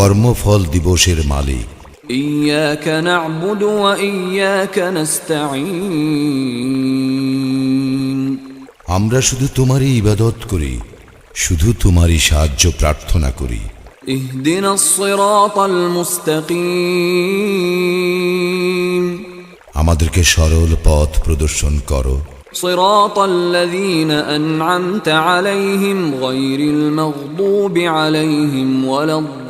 কর্মফল দিবসের মালিক إياك نعبد وإياك نستعين আমরা শুধু তোমারই ইবাদত করি শুধু তোমারই সাহায্য প্রার্থনা করি اهدنا الصراط المستقيم আমাদেরকে সরল পথ প্রদর্শন করো صراط الذين أنعمت عليهم غير المغضوب عليهم ولا الضالين